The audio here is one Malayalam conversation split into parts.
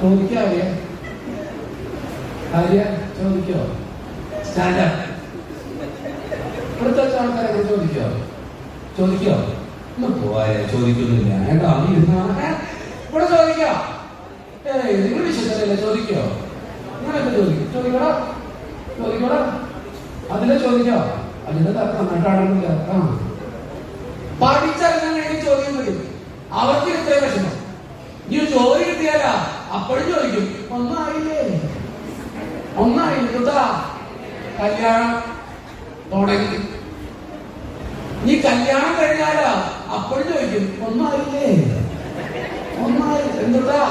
ചോദിക്കോ ആര്യ ആര്യ ചോദിക്കോ? സ്റ്റാൻഡപ്പ് ഇവിടുത്തെ ആൾക്കാരെ ചോദിക്കോ? ചോദിക്കോ? ഒന്ന് പോവായ ചോദിക്കുന്നില്ല. കേട്ടോ നീ? ഇവിടെ ചോദിക്കോ? ഏ നിങ്ങൾ വിശ്വസല്ലേ ചോദിക്കോ? നിങ്ങളൊക്കെ ചോദിക്കും. ചോദിക്കടാ? ചോദിക്കടാ? അതിലെ ചോദിക്കോ? അതിന്റെ തർക്കം നന്നായിട്ടാണെന്നില്ല ആ. പഠിച്ചറിഞ്ഞാൽ ചോദ്യം വരും. അവർക്ക് ഇത്രയും വിഷമം. നീ ജോലി കിട്ടിയാലാ? അപ്പോഴും ചോദിക്കും ഒന്നായില്ലേ? ഒന്നായില്ലാ? കല്യാണം തുടങ്ങി. നീ കല്യാണം കഴിഞ്ഞാലാ? അപ്പോഴും ചോദിക്കും ഒന്നായില്ലേ? ഒന്നായി എന്തുട്ടാ?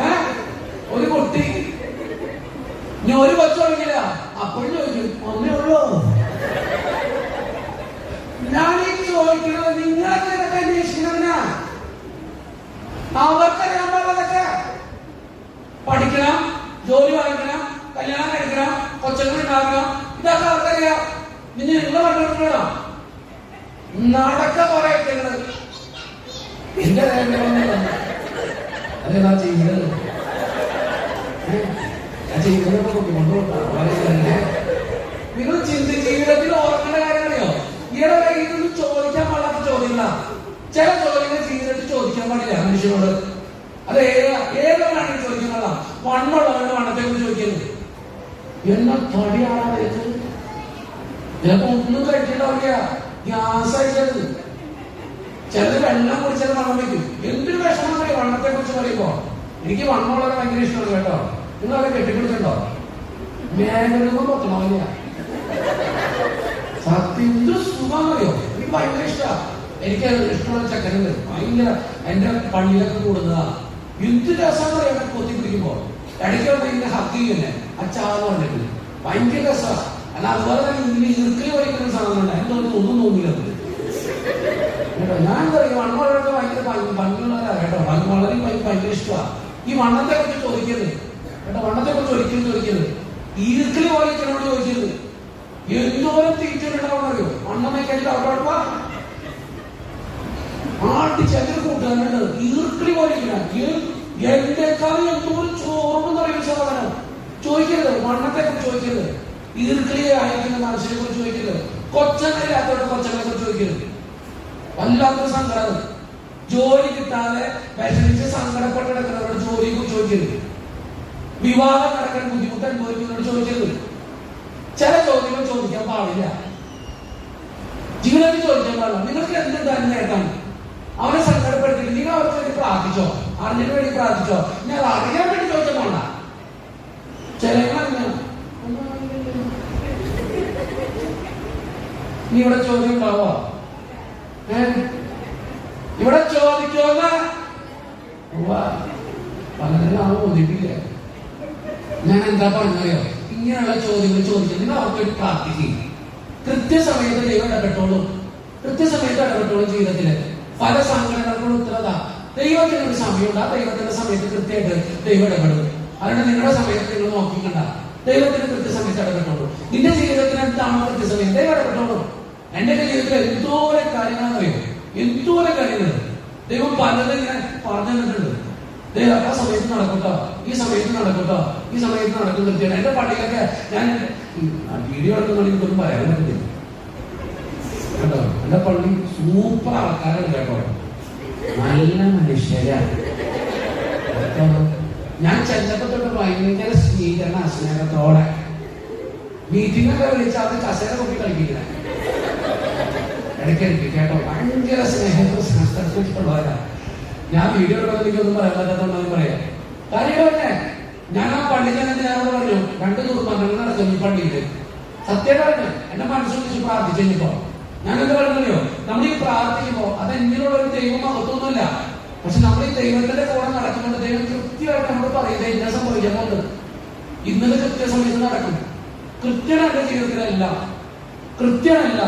ഏ? ഒരു കുട്ടി. ഇനി ഒരു കൊച്ചു തുടങ്ങില്ല അപ്പോഴും ചോദിക്കും ഒന്നേ ഉള്ളൂ ഞാൻ ഈ ചോദിക്കുന്നത് നിങ്ങൾക്ക് ഇതൊക്കെ അന്വേഷിക്കുന്നതിനാ അവർക്കറിയാൻ പാടില്ലതൊക്കെ പഠിക്കണം ജോലി വാങ്ങിക്കണം കല്യാണം കഴിക്കണം കൊച്ചുങ്ങൾ ഉണ്ടാക്കണം ഇതൊക്കെ അവർക്കറിയാം പിന്നെ നിങ്ങൾ കണ്ടുപിടിക്കണോ നടക്ക കുറെ നിങ്ങൾ എന്റെ അതേതാ ചെയ്യുന്നത് ഏ? ഞാൻ ചെയ്യുന്നതൊക്കെ കൊണ്ടുപോകാം നിങ്ങൾ ചിന്തി ജീവിതത്തിൽ ഓർക്കേണ്ട കാര്യങ്ങളെയോ ഈയിടെ വരെ ഇതൊന്നും ചോദിക്കാൻ പാടാത്ത ചോദ്യങ്ങളാ ചില ചോദ്യങ്ങൾ ജീവിതത്തിൽ ചോദിക്കാൻ പാടില്ല മനുഷ്യനോട് അത് ഏത് ഏതൊരാണെങ്കിൽ ചോദിക്കുന്നതാ വണ്ണുള്ളവരുടെ വണ്ണത്തെ കുറിച്ച് ചോദിക്കുന്നത് എന്നാ തടിയാണ് ചിലപ്പോ ഒന്നും കഴിക്കണ്ടാവില്ല ഗ്യാസ് അയച്ചത് ചിലത് വെള്ളം കുടിച്ചത് വണ്ണം വെക്കും എന്തൊരു വിഷമം അറിയാം കുറിച്ച് പറയുമ്പോ എനിക്ക് വണ്ണമുള്ള ഭയങ്കര ഇഷ്ടമാണ് കേട്ടോ. നിങ്ങൾ അവരെ കെട്ടിപ്പിടിച്ചിട്ടുണ്ടോ? മേഖലകൾ പൊത്തണമില്ല സത്യം എന്ത് സുഖമാണെന്നറിയോ? എനിക്ക് ഭയങ്കര ഇഷ്ടമാണ് എനിക്ക് ഇഷ്ടമുള്ള ചക്കനുണ്ട്. ഭയങ്കര എന്റെ പള്ളിയിലൊക്കെ കൂടുന്നതാ. എന്ത് രസം പറയാൻ കൊത്തി പിടിക്കുമ്പോ. ഇടയ്ക്ക് ഭയങ്കര ഹക്ക് ചെയ്യുന്നേ അച്ചാന്ന് പറഞ്ഞിട്ട്. ഭയങ്കര രസമാണ് അല്ല അതുപോലെ തന്നെ ഇങ്ങനെ ഇറുക്കിൽ സാധനം ഉണ്ട്? എന്തോ ഒന്നും തോന്നില്ല. കേട്ടോ ഞാൻ പറയും വണ്ണമുള്ളവരൊക്കെ ഭയങ്കര ഭംഗിയുള്ളവരാ കേട്ടോ. ഭംഗി വളരെ ഭയ- ഭയങ്കര ഇഷ്ടമാണ് ഈ വണ്ണത്തെ കുറിച്ച് ചോദിക്കരുത്. കേട്ടോ വണ്ണത്തെ കുറിച്ച് ഒരിക്കലും ചോദിക്കരുത്. ഈർക്കിളി പോലെ ഇരിക്കണോട് ചോദിക്കരുത്. എന്തോരം അറിയോ? വണ്ണം വയ്ക്കാനിട്ട് അവിടെ ആട്ടി ചെറിയ കൂട്ടുകാരുണ്ട് ഈർക്കിളി പോലെ എന്റെക്കാൾ എന്തോരം ചോറുണ്ടെന്ന് അറിയുന്ന സാധനം ചോദിക്കരുത്. വണ്ണത്തെ കുറിച്ച് ചോദിക്കരുത്. ഈർക്കിളി അയക്കുന്ന മനുഷ്യനെ കുറിച്ച് ചോദിക്കരുത്. കൊച്ചങ്ങളില്ലാത്തവരുടെ കൊച്ചങ്ങളെ കുറിച്ച് ചോദിക്കരുത്. വല്ലാത്തൊരു സങ്കടം. ജോലി കിട്ടാതെ വിഷമിച്ച് സങ്കടപ്പെട്ട് കിടക്കുന്നവരോട് കുറിച്ച് ചോദിക്കരുത്. വിവാഹം നടക്കാൻ ബുദ്ധിമുട്ട് അനുഭവിക്കുന്നവരോട് ചോദിക്കരുത്. ചില ചോദ്യങ്ങൾ ചോദിക്കാൻ പാടില്ല. ജീവിതത്തിൽ ചോദിക്കാൻ പാടില്ല. നിങ്ങൾക്ക് എന്തുണ്ടായിരുന്നു നേട്ടം അവനെ സങ്കടപ്പെടുത്തിയിട്ട് നിങ്ങൾ അവർക്ക് വേണ്ടി പ്രാർത്ഥിച്ചോ? അറിഞ്ഞിട്ട് വേണ്ടി പ്രാർത്ഥിച്ചോ? ഞാൻ അറിയാൻ വേണ്ടി ചോദിച്ചാൽ വേണ്ട ചില നീ ഇവിടെ ചോദ്യം ഉണ്ടാവോ? ഇവിടെ ചോദിക്കുന്ന പലരും ആ ഒന്നിപ്പില്ല ഞാൻ എന്താ പറഞ്ഞോ ഇങ്ങനെയുള്ള ചോദ്യങ്ങൾ ചോദിച്ചത് നിങ്ങൾ അവർക്ക് വേണ്ടി പ്രാർത്ഥിക്കും കൃത്യസമയത്ത് ദൈവം ഇടപെട്ടോളും. കൃത്യസമയത്ത് ഇടപെട്ടോളും ജീവിതത്തിൽ. പല സംഘടനകളും ഉത്തരത ദൈവത്തിന് ഒരു സമയമുണ്ട്. ആ ദൈവത്തിന്റെ സമയത്ത് കൃത്യമായിട്ട് ദൈവം ഇടപെടും. അതുകൊണ്ട് നിങ്ങളുടെ സമയത്ത് നിങ്ങൾ നോക്കിക്കണ്ട. ദൈവത്തിന് കൃത്യസമയത്ത് ഇടപെട്ടോളൂ. നിന്റെ ജീവിതത്തിന് എന്താണോ കൃത്യസമയം ദൈവം ഇടപെട്ടോളൂ. എന്റെ ജീവിതത്തിൽ എന്തോരം കാര്യങ്ങളാണ് അറിയോ? എന്തോരം കാര്യങ്ങൾ? ദൈവം പലതും ഞാൻ പറഞ്ഞു തന്നിട്ടുണ്ട്. ദൈവം ആ സമയത്ത് നടക്കുക ഈ സമയത്ത് നടക്കുക ഈ സമയത്ത് നടക്കുന്ന കൃത്യമാണ് എന്റെ പള്ളിയിലൊക്കെ ഞാൻ വീഡിയോ എടുക്കുന്ന എനിക്കൊന്നും പറയാൻ പറ്റില്ല കേട്ടോ എന്റെ പള്ളി സൂപ്പർ ആൾക്കാരാണ് കേട്ടോ. നല്ല മനുഷ്യരാണ്? ഞാൻ ചെന്നപ്പോ തൊട്ട് ഭയങ്കര സ്വീകരണ മീറ്റിംഗ് ഒക്കെ വിളിച്ചാൽ അത് കസേര കൊട്ടി കളിപ്പിക്കണേ ഇടയ്ക്കിടയ്ക്ക് കേട്ടോ ഭയങ്കര സ്നേഹവും സംസ്കൃതമുള്ളവരാ ഞാൻ വീഡിയോ എനിക്കൊന്നും പറയാൻ പറയാം. കാര്യം പറഞ്ഞേ ഞാൻ ആ പള്ളിയിൽ ഞാൻ പറഞ്ഞു രണ്ട് കുടുംബങ്ങൾ നടക്കുന്നു ഈ പള്ളിയിൽ സത്യം പറഞ്ഞു എന്റെ മനസ്സിൽ വെച്ച് പ്രാർത്ഥിച്ചു കഴിഞ്ഞപ്പോ ഞാൻ എന്താ പറഞ്ഞോ നമ്മൾ ഈ പ്രാർത്ഥിക്കുമ്പോ അത് എന്തിനുള്ള ഒരു ദൈവം മഹത്വമൊന്നുമില്ല. പക്ഷെ നമ്മൾ ഈ ദൈവത്തിന്റെ കൂടെ നടക്കുന്നുണ്ട് ദൈവം കൃത്യമായിട്ട് നമ്മൾ പറയുന്നത് ഇന്ന സംഭവിക്കാൻ പോകുന്നത് ഇന്നലെ കൃത്യസമയത്ത് നടക്കും. കൃത്യനല്ല എന്റെ കൃത്യനല്ല.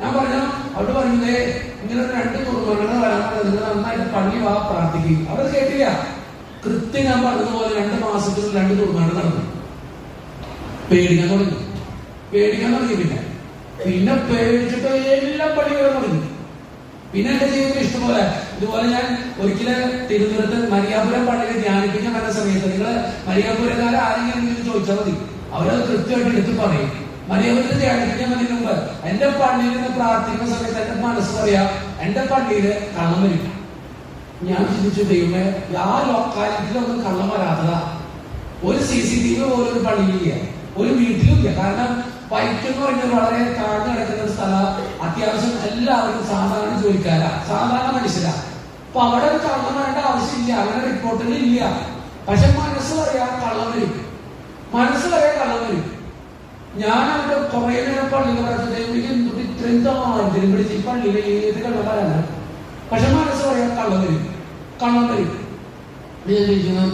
ഞാൻ പറഞ്ഞ അവിടെ പറയുന്നേ ഇങ്ങനെ രണ്ട് പറഞ്ഞത് നിങ്ങൾ നന്നായിട്ട് പള്ളി വാ പ്രാർത്ഥിക്കും. അവർ കേട്ടില്ല. കൃത്യം ഞാൻ പറഞ്ഞതുപോലെ രണ്ട് മാസത്തിൽ രണ്ട് കുർബാന നടന്നു. പേടിക്കാൻ തുടങ്ങി. പേടിക്കാൻ തുടങ്ങി പിന്നെ. പിന്നെ പേടിച്ചിട്ട് എല്ലാം പള്ളികളും തുടങ്ങി. പിന്നെ എന്റെ ജീവിതം ഇഷ്ടംപോലെ. ഇതുപോലെ ഞാൻ ഒരിക്കലും തിരുവനന്തപുരത്ത് മരിയാപുരം പള്ളിയിൽ ധ്യാനിപ്പിക്കാൻ വരുന്ന മരിയാപുരക്കാരെ ആരെങ്കിലും ചോദിച്ചാൽ മതി. അവരത് കൃത്യമായിട്ട് എടുത്ത് പറയും. മരിയാപുരത്ത് ധ്യാനിക്കാൻ അതിന് മുമ്പ് എന്റെ പള്ളിയിൽ നിന്ന് പ്രാർത്ഥിക്കുന്ന സമയത്ത് എന്റെ മനസ്സ് പറയാ എന്റെ പള്ളിയിൽ കള്ളം വരും. ഞാൻ ചിന്തിച്ചു ദൈവമേ ആ ലൊക്കാലിറ്റിയിലൊന്നും കള്ളം വരാത്തതാ. ഒരു സി സി ടി വി പോലും ഒരു പള്ളിയിലില്ല. ഒരു വീട്ടിലും ഇല്ല. കാരണം വൈറ്റ് എന്ന് പറഞ്ഞാൽ വളരെ താഴ്ന്നു കിടക്കുന്ന ഒരു സ്ഥലം. അത്യാവശ്യം എല്ലാവരും സാധാരണ ജോലിക്കാരാ. സാധാരണ മനുഷ്യരാ. അപ്പൊ അവിടെ കള്ളം വരേണ്ട ആവശ്യമില്ല. അങ്ങനെ റിപ്പോർട്ടുകൾ ഇല്ല. പക്ഷെ മനസ്സ് പറയാ കള്ളം വരും. മനസ്സ് പറയാ കള്ളം വരും. ഞാൻ കുറേ നേരം പള്ളിയിൽ എനിക്ക് എന്തുകൊണ്ട് പിടിച്ച് ഈ പള്ളിയിൽ ഏത് കള്ളക്കാരാണ് പക്ഷെ മനസ്സ് പറയാം കള്ളം തരും കള്ളം തരും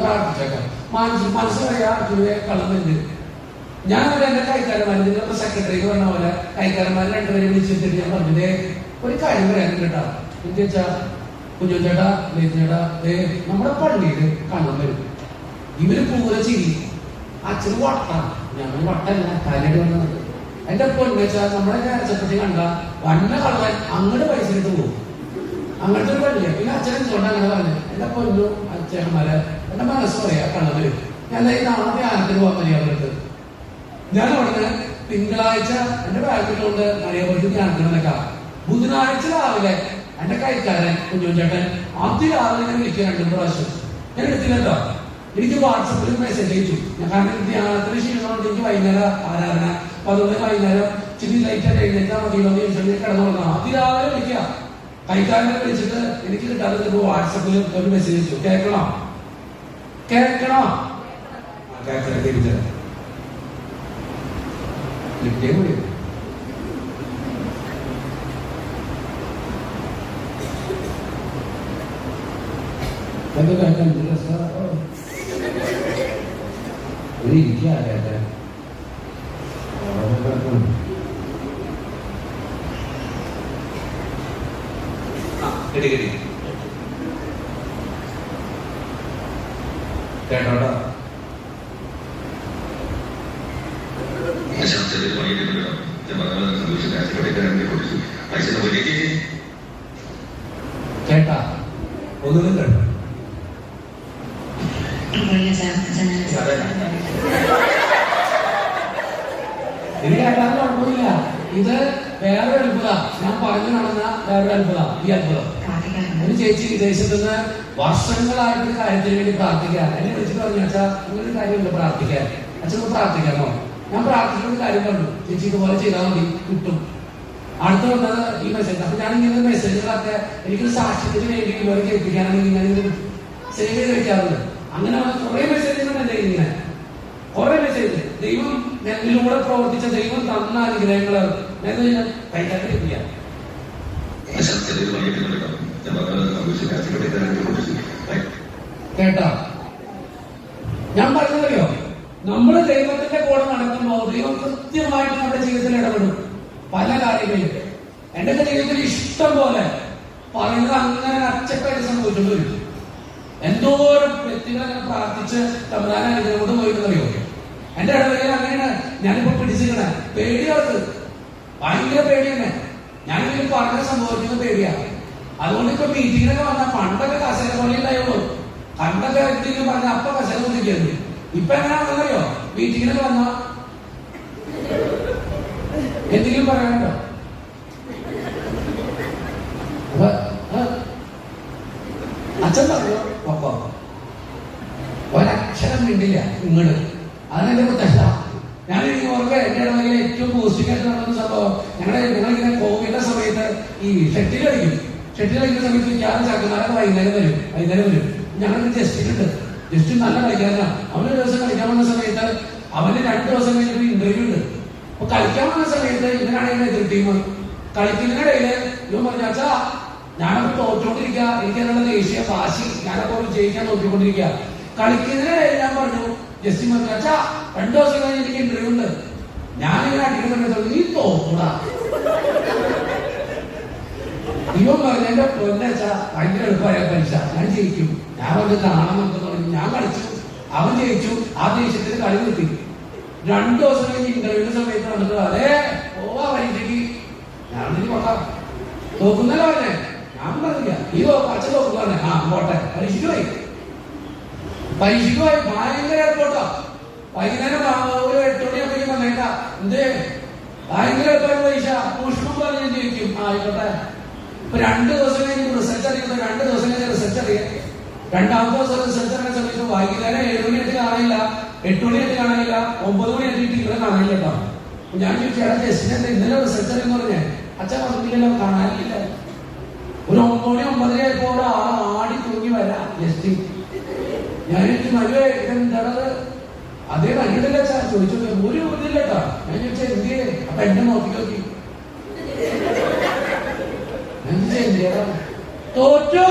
പ്രാർത്ഥിച്ചേക്കാം. മനസ്സ് മനസ്സ് പറയാ അർജുനെ കള്ളം തരും ഞാൻ അവരെ എന്റെ കൈക്കാരന്മാർ നിങ്ങളുടെ സെക്രട്ടറിക്ക് പറഞ്ഞ പോലെ കൈക്കാരന്മാർ രണ്ടുപേരെ വിളിച്ചിട്ട് ഞാൻ പറഞ്ഞത് ഒരു കാര്യം പറയാൻ കേട്ടാ. എന്താ കുഞ്ഞു ചേട്ടാ ചേട്ടാ നമ്മുടെ പള്ളിയിൽ കള്ളം വരും. ഇവർ പൂര ചിരി. അച്ഛന് ചെറുവട്ട ഞങ്ങൾ വട്ടല്ല തലയിൽ വന്നത്. എന്റെ പൊന്നു വെച്ചാൽ നമ്മളെ ചെറുപ്പത്തിൽ കണ്ട വന്ന കള്ളൻ അങ്ങോട്ട് പൈസ ഇട്ട് പോകും. അങ്ങനത്തെ ഒരു പള്ളിയാണ് പിന്നെ അച്ഛൻ എന്തുകൊണ്ട് അങ്ങനെ പറഞ്ഞു എന്റെ പൊന്നു അച്ഛന്മാരെ എന്റെ മനസ്സ് പറയാ കള്ളം ഞാൻ നാളെ ധ്യാനത്തിന് പോകാൻ മര്യാദ ഞാൻ അവിടുന്ന് തിങ്കളാഴ്ച എന്റെ ബാഗിലുണ്ട് മറിയപ്പുറത്ത് ധ്യാനത്തിന് നിൽക്കാം ബുധനാഴ്ച രാവിലെ എന്റെ കൈക്കാരൻ കുഞ്ഞുചേട്ടൻ അതിരാവിലെ ഞാൻ വിളിക്കുക രണ്ടു പ്രാവശ്യം. ഞാൻ എടുത്തില്ലല്ലോ എനിക്ക് വാട്സപ്പിൽ മെസ്സേജ് അയച്ചു. കാരണം ധ്യാനത്തിന് ക്ഷീണമുണ്ട്. എനിക്ക് വൈകുന്നേരം ആരാധന. അപ്പൊ അതുകൊണ്ട് വൈകുന്നേരം ചിരി ലൈറ്റ് ആയിട്ട് എഴുന്നേറ്റാൽ മതിയോ എന്ന് ചോദിച്ചാൽ കിടന്നു അതിരാവിലെ വിളിക്കുക. കൈക്കാരനെ വിളിച്ചിട്ട് എനിക്ക് കിട്ടാതെ വാട്സപ്പിൽ ഒരു മെസ്സേജ് അയച്ചു. കേൾക്കണം? കേൾക്കണോ? കേൾക്കണം തിരിച്ചു എന്താ കേൾക്കാൻ എന്ത് രസാ. ഒരു ഇരിക്കാ കേൾക്കാൻ. അവിടെ കേൾക്കണം. ആ, കിട്ടി, കിട്ടി. കേട്ടോട്ടോ ശബ്ദത്തിൽ പണിയെടുക്കല്ലോ ഞാൻ പറഞ്ഞ സന്തോഷം രാഷ്ട്രീയക്കാരനെ കുറിച്ച് പൈസ വലിയ കേട്ടാ ഒന്നും കേട്ടോ Boleh saya saya ഇത് കേട്ടാൽ കുഴപ്പമില്ല ഇത് വേറെ അത്ഭുത ഞാൻ പറഞ്ഞു നടന്ന വേറെ അത്ഭുത ഈ അത്ഭുതം perhatikan ഒരു ചേച്ചി വിദേശത്ത് നിന്ന് വർഷങ്ങളായിട്ട് ഒരു കാര്യത്തിന് വേണ്ടി പ്രാർത്ഥിക്കാൻ എന്നെ വിളിച്ചിട്ട് പറഞ്ഞു അച്ഛാ ഇങ്ങനൊരു കാര്യമുണ്ട് പ്രാർത്ഥിക്കാൻ. അച്ഛൻ പ്രാർത്ഥിക്കാമോ? ഞാൻ പ്രാർത്ഥിക്കുന്ന കാര്യം പറഞ്ഞു. ചേച്ചി ഇതുപോലെ ചെയ്താൽ മതി കിട്ടും. അടുത്ത വന്നത് ഈ മെസ്സേജ് അപ്പൊ ഞാൻ ഇങ്ങനെ മെസ്സേജുകളൊക്കെ എനിക്കൊരു സാക്ഷ്യത്തിന് വേണ്ടി ഇതുപോലെ കേൾപ്പിക്കാനാണെങ്കിൽ ഞാൻ ഇങ്ങനെ സേവ് ചെയ്ത് വെക്കാറുണ്ട്. അങ്ങനെ കുറെ മെസ്സേജുകൾ എന്റെ ഇങ്ങനെ കുറെ മെസ്സേജ് ദൈവം എന്നിലൂടെ പ്രവർത്തിച്ച ദൈവം തന്ന അനുഗ്രഹങ്ങൾ ഞാൻ കൈകാര്യം ശബ്ദത്തിൽ പണിയെടുക്കല്ലോ ഞാൻ പറഞ്ഞ സന്തോഷം രാഷ്ട്രീയക്കാരനെ കുറിച്ച് കേട്ടോ ഞാൻ പറഞ്ഞതറിയോ നമ്മൾ ദൈവത്തിന്റെ കൂടെ നടക്കുമ്പോൾ ദൈവം കൃത്യമായിട്ട് നമ്മുടെ ജീവിതത്തിൽ ഇടപെടും. പല കാര്യങ്ങളിലും. എന്റെ ജീവിതത്തിൽ ഇഷ്ടം പോലെ പറയുന്നത് അങ്ങനെ അച്ചക്കായിട്ട് സംഭവിച്ചിട്ടുണ്ട് എന്തോരം വ്യക്തികൾ അങ്ങനെ പ്രാർത്ഥിച്ച് തമ്മിലാൻ അനുഗ്രഹം പോയിരുന്നറിയോ എന്റെ ഇടവേളയിൽ അങ്ങനെയാണ്. ഞാനിപ്പോ പിടിച്ചിരിക്കണ. പേടിയാണ് ഭയങ്കര പേടിയാണ് ഞാനിങ്ങനെ പറഞ്ഞ സംഭവിക്കുന്ന പേടിയാണ് അതുകൊണ്ട് ഇപ്പൊ മീറ്റിങ്ങിനൊക്കെ വന്ന പണ്ടൊക്കെ കസേര പോലെ ഉണ്ടായുള്ളൂ പണ്ടൊക്കെ എന്തെങ്കിലും പറഞ്ഞ അപ്പൊ കസേര കൊണ്ടിരിക്കുന്നു ഇപ്പൊ എങ്ങനെയാണെന്നറിയോ മീറ്റിങ്ങിനൊക്കെ വന്ന എന്തെങ്കിലും പറയാനുണ്ടോ? അച്ഛൻ പറഞ്ഞു? ഒപ്പം ഒരക്ഷരം മിണ്ടില്ല ഇങ്ങോട്ട് അതെന്റെ പ്രത്യേകത ഞാൻ ഈ ഓർക്ക എന്റെ ഇടവകയിൽ ഏറ്റവും പോസിറ്റീവ് ആയിട്ട് നടന്ന സംഭവം ഞങ്ങളുടെ ഞങ്ങളിങ്ങനെ കോവിഡിന്റെ സമയത്ത് ഈ ഷട്ടിൽ കളിക്കും. ഷട്ടിൽ കളിക്കുന്ന സമയത്ത് ഞാൻ ചക്കനാലൊക്കെ വൈകുന്നേരം വരും. വൈകുന്നേരം വരും. ഞങ്ങൾക്ക് ജസ്റ്റിനുണ്ട്. ജസ്റ്റിൻ നല്ല കളിക്കാരനാണ് അവന് ദിവസം കളിക്കാൻ വന്ന സമയത്ത് അവന് രണ്ട് ദിവസം കഴിഞ്ഞിട്ട് ഇന്റർവ്യൂ ഉണ്ട്. അപ്പൊ കളിക്കാൻ വന്ന സമയത്ത് ഇവനാണെങ്കിൽ എതിർ ടീം കളിക്കുന്നതിനിടയിൽ ഇവൻ പറഞ്ഞു അച്ഛാ ഞാനപ്പോ തോറ്റോണ്ടിരിക്കുക എനിക്ക് എന്നുള്ള ദേഷ്യ വാശി. ഞാനപ്പോ ജയിക്കാൻ നോക്കിക്കൊണ്ടിരിക്കുക കളിക്കുന്നതിനിടയിൽ ഞാൻ പറഞ്ഞു ജസ്റ്റിൻ പറഞ്ഞു അച്ഛാ രണ്ടു ദിവസം കഴിഞ്ഞ് എനിക്ക് ഇന്റർവ്യൂ ഉണ്ട്. ഞാനിങ്ങനെ അടിക്കുന്ന സമയത്ത് നീ തോന്നൂടാ ഇവൻ പറഞ്ഞു എന്റെ പൊന്നച്ച ഭയങ്കര എളുപ്പമായ പരീക്ഷ. ഞാൻ ജയിക്കും. ഞാൻ വന്ന് കാണാൻ പറഞ്ഞു. ഞാൻ കളിച്ചു അവൻ ജയിച്ചു. ആ ദേശത്തിന് കളി നിർത്തി. രണ്ടു ദിവസം കഴിഞ്ഞ് ഇന്റർവ്യൂവിന്റെ സമയത്ത് വന്നിട്ട് അതെ പോവാ പരീക്ഷയ്ക്ക്. ഞാൻ നോക്കാം തോക്കുന്നല്ലോ അവനെ. ഞാൻ പറഞ്ഞില്ല. ഈ പച്ച തോക്കുന്നേ ആ പോട്ടെ. പരീക്ഷയ്ക്ക് പോയി. ഭയങ്കര എയർപോർട്ടാ വൈകുന്നേരം ഒരു എട്ട് മണിയാകുമ്പോഴേക്കും വന്നേക്കാം എന്തേ? ഭയങ്കര പരീക്ഷ. പുഷ്പം പറഞ്ഞു ജയിക്കും. ആയിക്കോട്ടെ. രണ്ട് ദിവസം കഴിഞ്ഞ് റിസൾട്ട് അറിയുന്നത് രണ്ട് ദിവസം കഴിഞ്ഞ് റിസൾട്ട് അറിയാം. രണ്ടാമത്തെ റിസൾട്ട് അറിയുന്ന സമയത്ത് വൈകുന്നേരം ഏഴ് മണിയായിട്ട് കാണില്ല എട്ട് മണിയായിട്ട് കാണില്ല ഒമ്പത് മണിയായിട്ട് ടീച്ചറെ കാണില്ല കേട്ടോ ഞാൻ ചോദിച്ചത് ഇന്നലെ റിസൾട്ട് എന്ന് പറഞ്ഞേ? അച്ഛൻ പറഞ്ഞില്ലല്ലോ കാണാനില്ല. ഒരു ഒമ്പത് മണി ഒമ്പതര ആയപ്പോ ഒരാൾ ആടി തൂങ്ങി വരാം ഞാൻ എനിക്ക് നല്ല അതേ കണ്ടിട്ടില്ല അച്ഛാ. ചോദിച്ചു ഒരു ഇതില്ല കേട്ടോ ഞാൻ ചോദിച്ചാ എന്തിയെ? അപ്പൊ എന്നെ നോക്കി നോക്കി. തോറ്റു.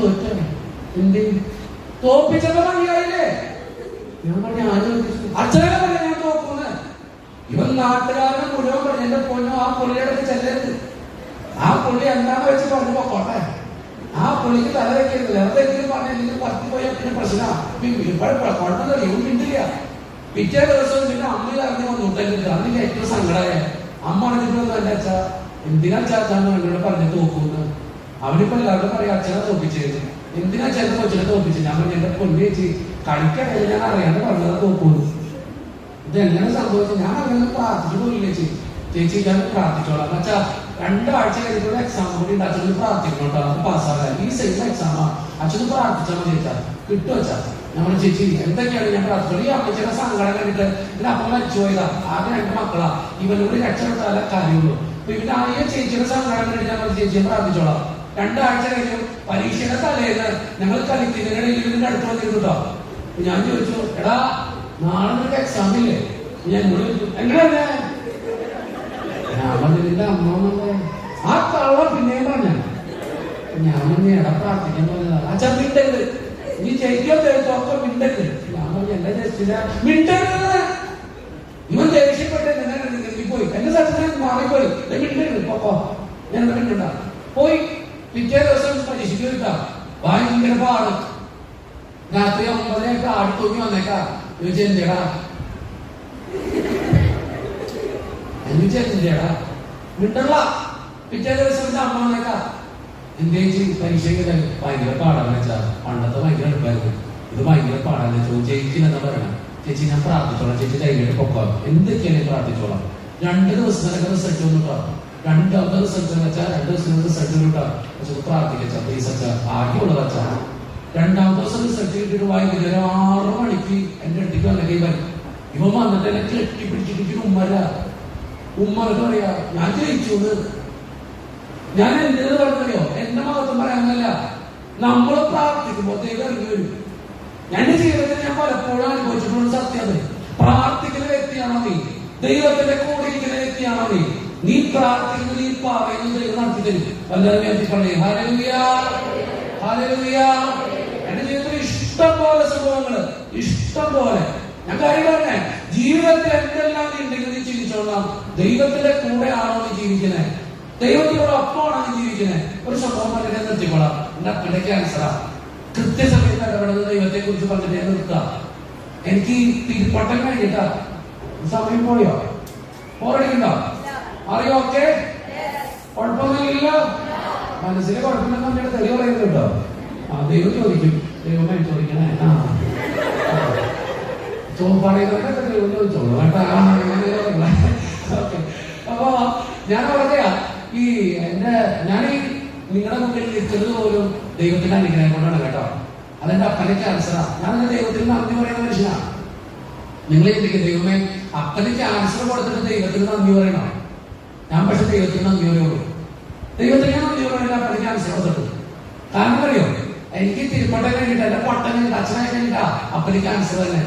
ഞാൻ ചോദിച്ചു തോറ്റോ എന്ത് തോപ്പിച്ചപ്പോ മതിയായില്ലേ? ഞാൻ പറഞ്ഞു ആലോചിച്ചു അച്ഛനെ പറഞ്ഞ ഞാൻ തോക്കുന്നു ഇവൻ നാട്ടുകാരനെ മുഴുവൻ പറഞ്ഞു എന്റെ പൊന്നോ ആ പുള്ളിയുടെ ചെല്ലരുത്. ആ പുള്ളി എന്താന്ന് വെച്ച് പറഞ്ഞപ്പോ കൊട്ടെ ആ പുള്ളിക്ക് തല വെക്കരുത്. എന്തെങ്കിലും പറഞ്ഞെങ്കിൽ പത്തി പോയാൽ പിന്നെ പ്രശ്നമാണ് കുഴപ്പമില്ല ഇവൻ മിണ്ടില്ല. പിറ്റേ ദിവസം പിന്നെ അമ്മയിൽ അറിഞ്ഞു വന്നു തല്ലിട്ട് അതിന് ഏറ്റവും സങ്കടമായ അമ്മ അറിഞ്ഞിട്ടുണ്ടോ എന്റെ അച്ഛ? എന്തിനാ ചാച്ചാന്ന് എന്നോട് പറഞ്ഞു തോക്കുന്നു അവനിപ്പോ എല്ലാവരും പറയാം അച്ഛനെ തോപ്പിച്ചത് എന്തിനാ അച്ഛനെ കൊച്ചിനെ തോപ്പിച്ച് ഞാൻ പറഞ്ഞു എന്റെ പൊന്നു ചേച്ചി കളിക്കാതെ ഞാൻ അറിയാണ്ട് പറഞ്ഞത് ഇത് ഇതെങ്ങനെ സംഭവിച്ചു? ഞാൻ അങ്ങനെ പ്രാർത്ഥിച്ചു പോയില്ല ചേച്ചി? ചേച്ചി ഞാൻ പ്രാർത്ഥിച്ചോളാം. അച്ഛാ രണ്ടാഴ്ച കഴിഞ്ഞിട്ടുള്ള എക്സാം കൂടി ഉണ്ട്. അച്ഛന് പ്രാർത്ഥിക്കണം അത് പാസ്സാകാൻ. ഈ സെയിം എക്സാമാ അച്ഛന് പ്രാർത്ഥിച്ചാൽ മതി ചേച്ചാ കിട്ടും അച്ഛാ. നമ്മൾ ചേച്ചി എന്തൊക്കെയാണ് ഞാൻ പ്രാർത്ഥിച്ചത്? ഈ അമ്മച്ചിയുടെ സങ്കടം കണ്ടിട്ട് എന്റെ അപ്പം മരിച്ചു ആകെ രണ്ട് മക്കളാ. ഇവനോട് രക്ഷപ്പെട്ടാലേ കാര്യമുള്ളൂ. അപ്പൊ ഇവന്റെ ആയ ചേച്ചിയുടെ സങ്കടം കണ്ടിട്ട് ഞാൻ ചേച്ചിയെ പ്രാർത്ഥിച്ചോളാം. രണ്ടാഴ്ച കഴിഞ്ഞു പരീക്ഷയുടെ തലേന്ന് ഞങ്ങൾ കളിക്കുന്നതിനിടയിൽ ഇതിന്റെ അടുത്ത് വന്നിരുന്നു ഞാൻ ചോദിച്ചു എടാ നാളെ നിനക്ക് എക്സാം ഇല്ലേ? ഞാൻ ചോദിച്ചു വന്നേ ആ കള്ള പിന്നെയും പറഞ്ഞു. ഞാൻ പറഞ്ഞു എടാ പ്രാർത്ഥിക്കാൻ പറഞ്ഞതാ അച്ഛാ മിണ്ടരുത്. നീ ജയിക്കോ ജയിച്ചോ ഒക്കെ മിണ്ടരുത്. ഞാൻ പറഞ്ഞു എന്റെ ജസ്റ്റില മിണ്ടരുത്. ഇവൻ ദേഷ്യപ്പെട്ടേ എന്നെ പോയി. എന്റെ സ്ഥലത്തിന് മാറിപ്പോയി. മിണ്ടരുത് പൊക്കോ. ഞാൻ മിണ്ടണ്ട. പോയി. പിറ്റേ ദിവസം പരീക്ഷയ്ക്ക് കിട്ടാം ഭയങ്കര പാട്. രാത്രി ഒമ്പതിനൊക്കെ ആടി തൂങ്ങി വന്നേക്കാം. ചോദിച്ചു മിണ്ടല്ല പിറ്റേ ദിവസം അമ്മ വന്നേക്കാം. എന്തേ പരീക്ഷയ്ക്ക് തന്നെ ഭയങ്കര പാടാന്ന് വെച്ചാ പണ്ടത്തെ ഭയങ്കര എളുപ്പമായിരുന്നു ഇത് ഭയങ്കര പാടാന്ന് ചോദിച്ചു എന്താ പറയണം. ചേച്ചി ഞാൻ പ്രാർത്ഥിച്ചോളാം. ചേച്ചി ധൈര്യമായിട്ട് പൊക്കോ. എന്തൊക്കെയാണ് പ്രാർത്ഥിച്ചോളാം? രണ്ട് ദിവസത്തിനൊക്കെ റിസൾട്ട് വന്നു കേട്ടോ അമ്പത് റിസൾട്ട് വെച്ചാൽ രണ്ട് റിസൾട്ട് കിട്ടാം പക്ഷെ പ്രാർത്ഥിക്കച്ച പ്ലീസ് അച്ഛാ ആദ്യമുള്ളത് രണ്ടാമത്തെ റിസൾട്ട് കിട്ടിയിട്ട് വൈകുന്നേരം ആറ് മണിക്ക് എന്റെ അടുത്തേക്ക് വന്നിട്ട് ഇവൻ ഇവൻ വന്നിട്ട് എന്നെ കെട്ടി പിടിച്ചിട്ട് ഉമ്മര ഉമ്മർക്ക് പറയാ ഞാൻ ജയിച്ചു. ഞാൻ എന്തിനു പറഞ്ഞറിയോ എന്റെ മകത്തും പറയാനല്ല നമ്മൾ പ്രാർത്ഥിക്കുമ്പോൾ ദൈവം ഇറങ്ങി വരും. എന്റെ ജീവിതത്തിൽ ഞാൻ പലപ്പോഴും അനുഭവിച്ചിട്ടുള്ള സത്യം പ്രാർത്ഥിക്കുന്ന വ്യക്തിയാണോ നീ? ദൈവത്തിന്റെ കൂടെ ഇരിക്കുന്ന വ്യക്തിയാണോ നീ? നീ പ്രാർത്ഥിക്കുന്നത് നീ പറയുന്നത് ഇഷ്ടംപോലെ സംഭവങ്ങൾ ഇഷ്ടം പോലെ ഞാൻ കാര്യം പറഞ്ഞേ. ജീവിതത്തിൽ എന്തെല്ലാം നീ ഉണ്ടെങ്കിൽ നീ ചിന്തിച്ചോളാം ദൈവത്തിന്റെ കൂടെയാണോ നീ ജീവിക്കുന്നത്? ദൈവത്തിനോട് ഒപ്പമാണ് നീ ജീവിക്കുന്നത്? ഒരു സംഭവം പറഞ്ഞിട്ട് നിർത്തിക്കോളാം. എന്റെ അപ്പന്റെ ആൻസറാ കൃത്യസമയത്ത് ഇടപെടുന്ന ദൈവത്തെ കുറിച്ച് പറഞ്ഞിട്ട് ഞാൻ നിർത്താം. എനിക്ക് പട്ടം കഴിഞ്ഞിട്ടാ. സമയം പോയോ? പോരടിക്കണ്ടോ അറിയോ ഓക്കെ കുഴപ്പമൊന്നുമില്ലല്ലോ? മനസ്സിന് കുഴപ്പമില്ലെന്ന് പറഞ്ഞിട്ട് തെളിവ് പറയുന്നുണ്ടോ? ആ ദൈവം ചോദിക്കും. ദൈവമേ ചോദിക്കണേ അപ്പൊ ഞാൻ പറയാ ഈ എന്റെ ഞാൻ നിങ്ങളുടെ ദൈവത്തിന്റെ അനുഗ്രഹം കൊണ്ടാണ് കേട്ടോ. അതെന്റെ അപ്പനയ്ക്ക് ക്യാൻസറാ ഞാൻ എന്റെ ദൈവത്തിന് നന്ദി പറയുന്ന മനുഷ്യനാ. നിങ്ങൾ ദൈവമേ? അപ്പനയ്ക്ക് ക്യാൻസർ കൊടുത്തിട്ട് ദൈവത്തിന് നന്ദി പറയണം? ഞാൻ പക്ഷെ ദൈവത്തിനാണ് നന്ദി ദൈവത്തിനാണ് ദൈവത്തിന് ഞാൻ പഠിക്കാൻ കൊടുത്തിട്ട് കാരണം അറിയോ എനിക്ക് തിരുപ്പട്ടം കഴിഞ്ഞിട്ട് എന്റെ പട്ടം കഴിഞ്ഞിട്ട് അച്ഛനായി കഴിഞ്ഞിട്ടാ അപ്പന് ക്യാൻസർ തന്നെ.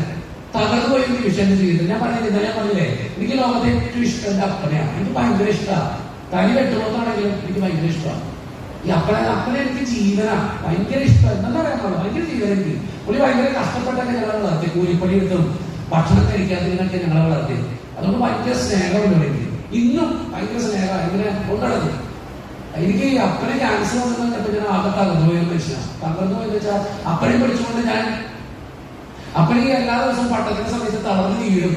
തകർന്നു പോയി എനിക്ക് നിമിഷം എന്റെ ഞാൻ പറഞ്ഞില്ല ഞാൻ പറഞ്ഞില്ലേ എനിക്ക് ലോകത്തെ ഏറ്റവും ഇഷ്ടം എന്റെ അപ്പനെയാണ്. എനിക്ക് ഭയങ്കര ഇഷ്ടമാണ്. തനി വെട്ടുപോത്താണെങ്കിലും എനിക്ക് ഭയങ്കര ഇഷ്ടമാണ്. ഈ അപ്പനെ അപ്പനെ എനിക്ക് ജീവനാണ്. ഭയങ്കര ഇഷ്ടം. എന്താ പറയാൻ ഭയങ്കര ജീവന എനിക്ക്. പുള്ളി ഭയങ്കര കഷ്ടപ്പെട്ടൊക്കെ ഞങ്ങളെ വളർത്തി. കൂലിപ്പണി എടുത്തും ഭക്ഷണം കഴിക്കാത്തതിനൊക്കെ ഞങ്ങളെ വളർത്തി. അതുകൊണ്ട് ഭയങ്കര സ്നേഹമുണ്ട് എനിക്ക് ഇന്നും ഭയങ്കര സ്നേഹമാണ് ഇങ്ങനെ കൊണ്ടുനടന്നു എനിക്ക് ഈ അപ്പനെ ക്യാൻസർ വന്നു കഴിഞ്ഞപ്പോൾ ഞാൻ ആകെ തകർന്നു പോയ തകർന്നു പോയെന്ന് വെച്ചാൽ അപ്പനെ പഠിച്ചുകൊണ്ട് ഞാൻ അപ്പനെ എല്ലാ ദിവസവും പട്ടത്തിന്റെ സമയത്ത് തളർന്നു വീഴും.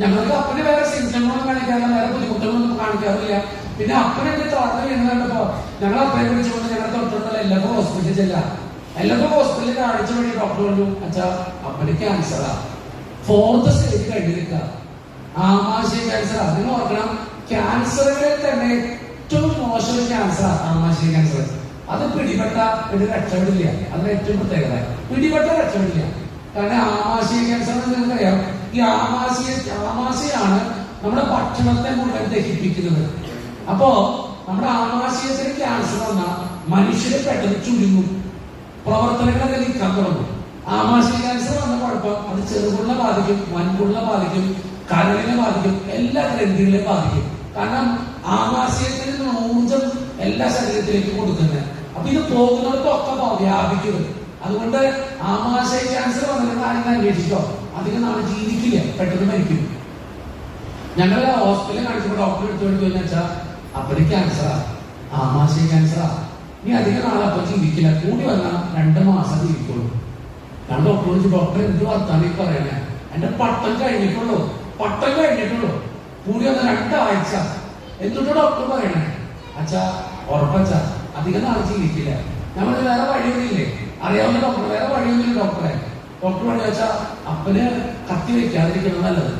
ഞങ്ങൾക്ക് അപ്പനെ വേറെ സിംറ്റങ്ങളൊന്നും കാണിക്കാറില്ല വേറെ ബുദ്ധിമുട്ടുകളൊന്നും കാണിക്കാറില്ല. പിന്നെ അപ്പനെ എന്റെ തളർന്ന് വീണ് കണ്ടപ്പോ ഞങ്ങൾ അപ്പനെ പിടിച്ചുകൊണ്ട് ഞങ്ങളുടെ തൊട്ടുള്ള എല്ലാവർക്കും ഹോസ്പിറ്റലിൽ ചെല്ലാം. എല്ലാവർക്കും ഹോസ്പിറ്റലിൽ കാണിച്ച വഴി ഡോക്ടർ പറഞ്ഞു അച്ഛാ അപ്പന് ക്യാൻസറാ ഫോർത്ത് സ്റ്റേജ് കഴിഞ്ഞിരിക്കുക ആമാശയ ക്യാൻസർ നിങ്ങൾ ഓർക്കണം ക്യാൻസറുകളിൽ തന്നെ ഏറ്റവും മോശം ക്യാൻസർ ആമാശയ ക്യാൻസർ അത് പിടിപെട്ട ഒരു രക്ഷപ്പെടില്ല അതിന് ഏറ്റവും പ്രത്യേകത. പിടിപെട്ട രക്ഷപ്പെടില്ല കാരണം ആമാശയ ക്യാൻസർ എന്ന് നിങ്ങൾക്കറിയാം. ഈ ആമാശയ ആമാശയാണ് നമ്മുടെ ഭക്ഷണത്തെ മുഴുവൻ ദഹിപ്പിക്കുന്നത്. അപ്പോ നമ്മുടെ ആമാശയത്തിന് ക്യാൻസർ വന്നാൽ മനുഷ്യരെ പെട്ടെന്ന് ചുരുങ്ങും. പ്രവർത്തനങ്ങളൊക്കെ നിൽക്കാൻ തുടങ്ങും. ആമാശയ ക്യാൻസർ വന്ന കുഴപ്പം. അത് ചെറുപുള്ള ബാധിക്കും വൻപുള്ള ബാധിക്കും കരളിനെ ബാധിക്കും എല്ലാ ഗ്രന്ഥികളെയും ബാധിക്കും. കാരണം ആമാശയത്തിൽ നിന്ന് ഊർജം എല്ലാ ശരീരത്തിലേക്കും കൊടുക്കുന്നത് അപ്പൊ ഇത് പോകുന്നിടത്തൊക്കെ വ്യാപിക്കുന്നത് അതുകൊണ്ട് ആമാശയ ക്യാൻസർ വന്നിട്ട് കാര്യങ്ങൾ അന്വേഷിച്ചോ. അധികം നാളെ ജീവിക്കില്ല. പെട്ടെന്ന് മരിക്കും. ഞങ്ങളെ ഹോസ്പിറ്റലിൽ കാണിച്ചപ്പോൾ ഡോക്ടർ എടുത്തു കൊടുത്തു വെച്ചാൽ അപ്പന് ക്യാൻസറാ ആമാശയ ക്യാൻസറാ ഇനി അധികം നാളെ അപ്പൊ ജീവിക്കില്ല. കൂടി വന്നാൽ രണ്ട് മാസം ജീവിക്കുള്ളൂ. ഞാൻ ഡോക്ടർ ഡോക്ടർ എന്ത് വർത്താനം പറയണേ എന്റെ പട്ടം കഴിഞ്ഞിട്ടുള്ളൂ. പട്ടം കഴിഞ്ഞിട്ടുള്ളൂ. കൂടി വന്ന രണ്ടാഴ്ച എന്നിട്ട് ഡോക്ടർ പറയണേ. അച്ഛാ ഉറപ്പച്ച. അധികം നാളെ ജീവിക്കില്ല. നമ്മൾ വേറെ വഴിയൊന്നുമില്ലേ? അറിയാവുന്ന ഡോക്ടർ വേറെ വഴിയൊന്നുമില്ല ഡോക്ടറെ ഡോക്ടർ പറഞ്ഞു വെച്ചാ അപ്പന് കത്തി വെക്കാതിരിക്കണം നല്ലത്.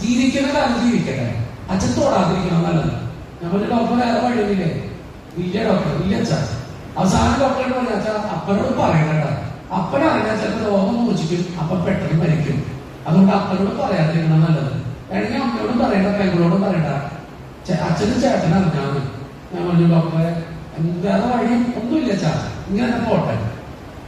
ജീവിക്കുന്ന കാലം ജീവിക്കട്ടെ. അച്ഛൻ തൊടാതിരിക്കണം നല്ലത്. നമ്മൾ ഡോക്ടർ വേറെ വഴിയൊന്നുമില്ലേ? ഇല്ല ഡോക്ടർ ഇല്ല അച്ഛാ. അവസാനം ഡോക്ടറോട് പറഞ്ഞു അച്ഛാ അപ്പനോട് പറയണ്ട അപ്പനെ അറിയാൻ ചിലപ്പോൾ രോഗം മൂർച്ഛിക്കും. അപ്പൻ പെട്ടെന്ന് മരിക്കും. അതുകൊണ്ട് അപ്പനോട് പറയാതിരിക്കണം നല്ലത്. വേണമെങ്കിൽ അമ്മയോടും പറയണ്ട പെങ്ങളോടും പറയണ്ട. ചെ- അച്ഛനും ചേട്ടനാണ് ഞാൻ ഞാൻ പറഞ്ഞു ഡോക്ടറെ വേറെ വഴി ഒന്നുമില്ല അച്ഛാ ഇങ്ങനെ പോട്ടെ.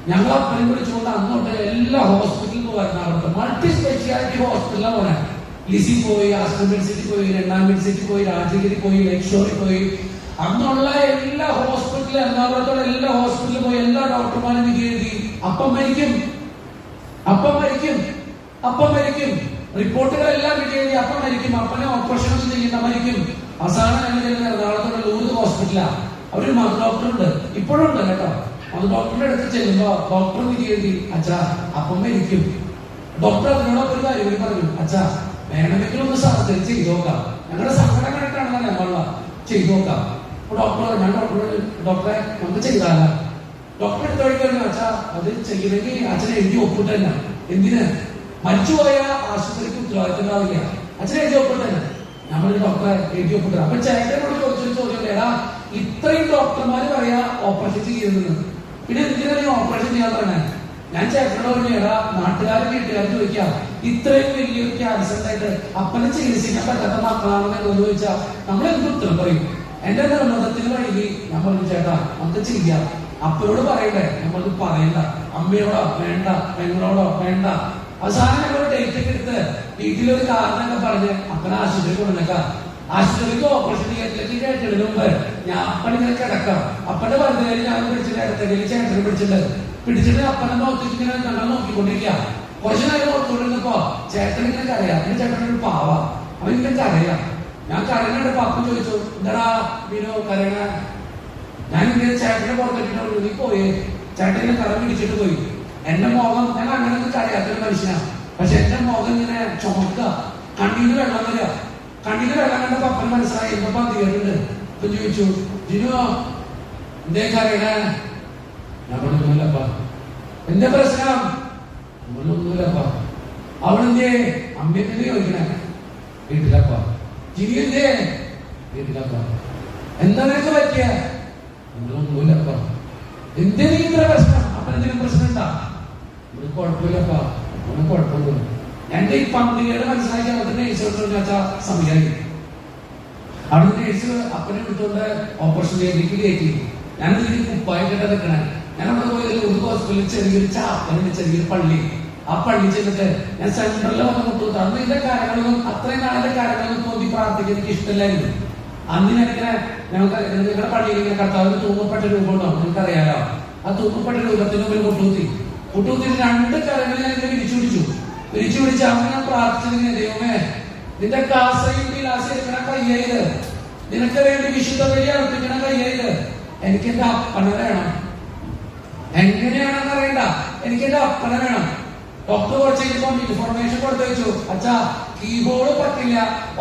ഞങ്ങൾ അപ്പനെ വിളിച്ചുകൊണ്ട് അന്ന് എല്ലാ ഹോസ്പിറ്റലിൽ പോകാറുണ്ട് അവിടുത്തെ മൾട്ടി സ്പെഷ്യാലിറ്റി ഹോസ്പിറ്റലാണ് പോണേ. ലിസി പോയി ആസ്റ്റർ മെഡിസിറ്റി പോയി രണ്ടാം മെഡിസിറ്റി പോയി രാജഗിരി പോയി ലക്ഷോറി പോയി. അന്നുള്ള എല്ലാ ഹോസ്പിറ്റലിൽ എറണാകുളത്തുള്ള എല്ലാ ഹോസ്പിറ്റലിൽ പോയി എല്ലാ ഡോക്ടർമാരും വിധി എഴുതി. അപ്പം മരിക്കും. അപ്പം മരിക്കും. അപ്പം മരിക്കും. റിപ്പോർട്ടുകളെല്ലാം എഴുതി അപ്പം മരിക്കും അപ്പനെ ഓപ്പറേഷൻ ചെയ്യണ്ട മരിക്കും അവസാനം ചെല്ലുന്ന എറണാകുളത്തുള്ള ലൂർദ് ഹോസ്പിറ്റലാ അവർ മത ഡോക്ടറുണ്ട് ഇപ്പോഴും ഉണ്ട് കേട്ടോ. അത് ഡോക്ടറുടെ അടുത്ത് ചെല്ലുമ്പോ ഡോക്ടർ എഴുതി അച്ഛാ അപ്പം മരിക്കും ഡോക്ടർ അതിനോടൊപ്പം ഒരു കാര്യം പറഞ്ഞു. അച്ഛാ വേണമെങ്കിൽ ഒന്ന് സർജറി ചെയ്തു നോക്കാം. ഞങ്ങളുടെ സങ്കടം കണ്ടിട്ടാണ് ഞങ്ങളുള്ള ചെയ്തു നോക്കാം. ഡോക്ടർ ഞാൻ ഡോക്ടറോട് ഡോക്ടറെ നമുക്ക് ചെയ്താല? ഡോക്ടർ എടുത്ത വഴി പറഞ്ഞു അച്ഛാ അത് ചെയ്യണമെങ്കിൽ അച്ഛനെ എഴുതി ഒപ്പിട്ടല്ല എന്തിന്? മരിച്ചുപോയ ആശുപത്രിക്ക് ഉത്തരവാദിത്തം ഉണ്ടാവില്ല അച്ഛനെ എഴുതി ഒപ്പിട്ടല്ല നമ്മൾ ഡോക്ടറെ എഴുതി ഒപ്പിട്ട അപ്പൊ ചേട്ടനോട് ചോദിച്ചൊരു ചോദ്യം എടാ ഇത്രയും ഡോക്ടർമാര് പറയാ ഓപ്പറേഷൻ ചെയ്യുന്നത്. പിന്നെ എന്തിനാ ഓപ്പറേഷൻ ചെയ്യാൻ പറഞ്ഞേ ഞാൻ ചേട്ടനോട് പറഞ്ഞു എടാ നാട്ടുകാരും വീട്ടുകാരും ചോദിക്കാം ഇത്രയും വലിയൊരു ക്യാൻസർ ആയിട്ട് അപ്പനെ ചികിത്സിക്കാൻ പറ്റാത്ത മക്കളാണെന്ന് എന്നോട് ചോദിച്ചാൽ നമ്മൾ എന്ത് ഉത്തരം പറയും? എന്റെ നിർബന്ധത്തിന് വഴി ഞാൻ പറഞ്ഞു ചേട്ടാ നമുക്ക് ചെയ്യാം. അപ്പനോട് പറയണ്ടേ? നമ്മൾക്ക് പറയണ്ട. അമ്മയോടോ വേണ്ട പെങ്ങളോടോ വേണ്ട. അവസാനം ഞങ്ങൾ ഡേറ്റ് ഒക്കെ എടുത്ത് വീട്ടിലൊരു കാരണമൊക്കെ പറഞ്ഞ് അപ്പന ആശുപത്രി കൊണ്ടുവന്നേക്കാം. ആശുപത്രിക്ക് ഓപ്പറേഷൻ തിയേറ്ററിലേക്ക് കേട്ടതിന് മുമ്പ് ഞാൻ അപ്പനിങ്ങനെ കിടക്കാം. അപ്പന്റെ വലുതേരി ഞാൻ പിടിച്ചിട്ട് അടുത്തേക്ക് ചേട്ടനെ പിടിച്ചിട്ട് പിടിച്ചിട്ട് അപ്പനെ നോക്കിയിട്ട് ഇങ്ങനെ ഞങ്ങൾ നോക്കിക്കൊണ്ടിരിക്കുക കുറച്ചു നേരം നോക്കിക്കൊണ്ടിരുന്നപ്പോ ചേട്ടൻ ഇങ്ങനെ കരയാം. പിന്നെ ചേട്ടൻ ഒരു പാവ. അവൻ ഇങ്ങനെ കരയാം. ഞാൻ കരഞ്ഞിട്ട് അപ്പൻ ചോദിച്ചു എന്താടാ മീനോ കരയണ? ഞാൻ ഇങ്ങനെ ചേട്ടനെ പുറത്തിട്ട് നീ പോയേ. ചേട്ടൻ ഇങ്ങനെ കറ പിടിച്ചിട്ട് പോയി. എന്റെ മുഖം ഞാൻ കണ്ണിനൊക്കെ അറിയാത്തൊരു മനുഷ്യനാണ് മനുഷ്യനാ. പക്ഷെ എന്റെ മുഖം ഇങ്ങനെ ചുമക്ക കണ്ണീര് വെള്ളം വരിക കണ്ണീര് വെള്ളം കണ്ട പപ്പൻ മനസ്സിലായി എന്തപ്പോ കേട്ടിട്ട് അപ്പൊ ചോദിച്ചു ജിനു എന്തേക്ക് അറിയണേ ഞാൻ എന്റെ പ്രശ്നം? നമ്മളൊന്നുമില്ലപ്പ അവളെന്തേ അമ്മയെന്നെ ചോദിക്കണേ? വീട്ടിലപ്പ. ജിനി വീട്ടിലപ്പ. എന്താ നിനക്ക് പറ്റിയ? നമ്മളൊന്നുമില്ലപ്പ എന്തേ നീ ഇത്ര പ്രശ്നം? അപ്പൻ എന്തെങ്കിലും പ്രശ്നം ഉണ്ടാ ഒരു കുഴപ്പമില്ലപ്പാ ഒന്നും കുഴപ്പമൊന്നും എന്റെ ഈ പന്തികയുടെ മനസ്സിലാക്കി അവിടുത്തെ നേഴ്സ് ചാച്ച സംസാരിക്കും. അവിടുന്ന് നേഴ്സ് അപ്പനെ എടുത്തുകൊണ്ട് ഓപ്പറേഷൻ തിയേറ്ററിലേക്ക് കയറ്റി ഞാൻ കുപ്പായി കെട്ട നിൽക്കണേ ഞാൻ അവിടെ പോയത് ഒരു ഹോസ്പിറ്റലിൽ ചെറിയൊരു ചാപ്പനുണ്ട് ചെറിയൊരു പള്ളി. ആ പള്ളി ചെന്നിട്ട് ഞാൻ സെന്ററിലെ വന്ന് മുട്ടു അന്ന് ഇതിന്റെ കാര്യങ്ങളൊന്നും അത്രയും നാളത്തെ കാര്യങ്ങളൊന്നും തോന്നി പ്രാർത്ഥിക്കാൻ എനിക്ക് ഇഷ്ടമില്ലായിരുന്നു. അന്ന് ഞാനിങ്ങനെ ഞങ്ങൾക്ക് നിങ്ങളുടെ പള്ളിയിൽ ഇങ്ങനെ കർത്താവ് തൂങ്ങപ്പെട്ട രൂപം ഉണ്ടോ? നിങ്ങൾക്കറിയാലോ? ആ തൂങ്ങപ്പെട്ട രൂപത്തിന് മുമ്പിൽ മുട്ടുകുത്തി മുട്ടുകുത്തി രണ്ട് കരങ്ങൾ ഞാൻ ഇങ്ങനെ വിരിച്ചു പിടിച്ചു. വിരിച്ചു പിടിച്ച് അങ്ങനെ ഞാൻ ദൈവമേ നിന്റെ കാസയും വിലാസം എടുക്കണ കയ്യയിൽ നിനക്ക് വേണ്ടി വിശുദ്ധ ബലി അർപ്പിക്കണ കയ്യയിൽ എനിക്ക് എന്റെ അപ്പനെ വേണം. എങ്ങനെയാണെന്ന് അറിയണ്ട. എനിക്ക് എന്റെ അപ്പനെ വേണം. ഡോക്ടർ കുറച്ച് കഴിഞ്ഞപ്പം ഇൻഫർമേഷൻ കൊടുത്തു വെച്ചു. അച്ഛാ കീബോർഡ് പറ്റില്ല.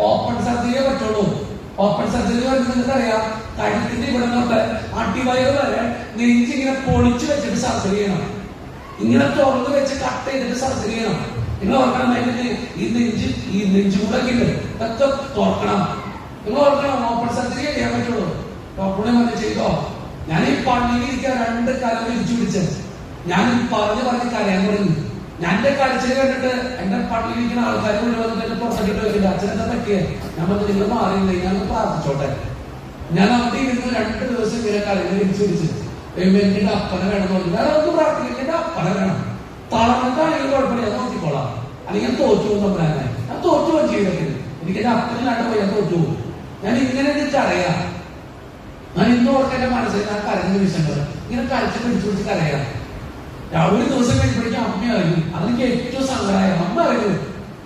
ഓപ്പൺ സർജറിയെ പറ്റുള്ളൂ. ഓപ്പൺ സർജറി വരുന്നത് നിങ്ങൾക്ക് അറിയാം കഴുത്തിന്റെ ഇവിടെ അടിവയറ് വരെ നെഞ്ചിങ്ങനെ പൊളിച്ചു വെച്ചിട്ട് സർജറി ചെയ്യണം. ഇങ്ങനെ തുറന്ന് വെച്ച് കട്ട് ചെയ്തിട്ട് സർജറി ചെയ്യണം. നിങ്ങൾ ഓർക്കണം അതിന് ഈ നെഞ്ച് ഈ നെഞ്ചുകൂടൊക്കെ ഉണ്ട് ഇതൊക്കെ തുറക്കണം. നിങ്ങൾ ഓർക്കണം ഓപ്പൺ സർജറി ചെയ്യാൻ പറ്റുള്ളൂ. ഡോക്ടറെ വന്ന് ചെയ്തോ? ഞാൻ ഈ പള്ളിയിൽ ഇരിക്കാൻ രണ്ട് കാലം വിരിച്ചു പിടിച്ചത് ഞാൻ പറഞ്ഞ് പറഞ്ഞ് കരയാൻ തുടങ്ങി. ഞാൻ എന്റെ കാഴ്ച കണ്ടിട്ട് എന്റെ പള്ളിയിൽ ഇരിക്കുന്ന ആൾക്കാർ മുഴുവൻ എന്നെ വരില്ല. അച്ഛൻ അച്ഛനെന്താ പറ്റിയേ? ഞാൻ പറഞ്ഞു നിങ്ങൾ മാറിയില്ലേ? ഞാൻ പ്രാർത്ഥിച്ചോട്ടെ. ഞാൻ അവിടെ ഇരുന്ന് രണ്ട് ദിവസം ഇങ്ങനെ കരയിൽ വിരിച്ചു പിടിച്ച്. എന്റെ അപ്പനെ വേണം എന്ന് പറഞ്ഞു. വേറെ ഒന്നും പ്രാർത്ഥിക്കില്ല. എന്റെ അപ്പനെ വേണം. തളർന്നിട്ടാണെങ്കിൽ കുഴപ്പമില്ല. അത് നോക്കിക്കോളാം. അല്ലെങ്കിൽ തോറ്റു നമ്മളെ ഞാൻ തോറ്റു പോകും ജീവിതത്തിൽ. എനിക്ക് എന്റെ അപ്പനില്ലാണ്ട് പോയി ഞാൻ തോറ്റു പോകും. ഞാൻ ഇങ്ങനെ എനിക്ക് അറിയാം ഞാൻ ഇന്ന് ഓർക്ക എന്റെ മനസ്സിൽ ഞാൻ കരഞ്ഞ നിമിഷങ്ങൾ ഇങ്ങനെ കരച്ച് പിടിച്ചു പിടിച്ച് കരയാം. ഒരു ദിവസം കഴിഞ്ഞപ്പോഴേക്കും അമ്മ അറിഞ്ഞു അതെനിക്ക് ഏറ്റവും സങ്കടമായ അമ്മ ആയിരുന്നു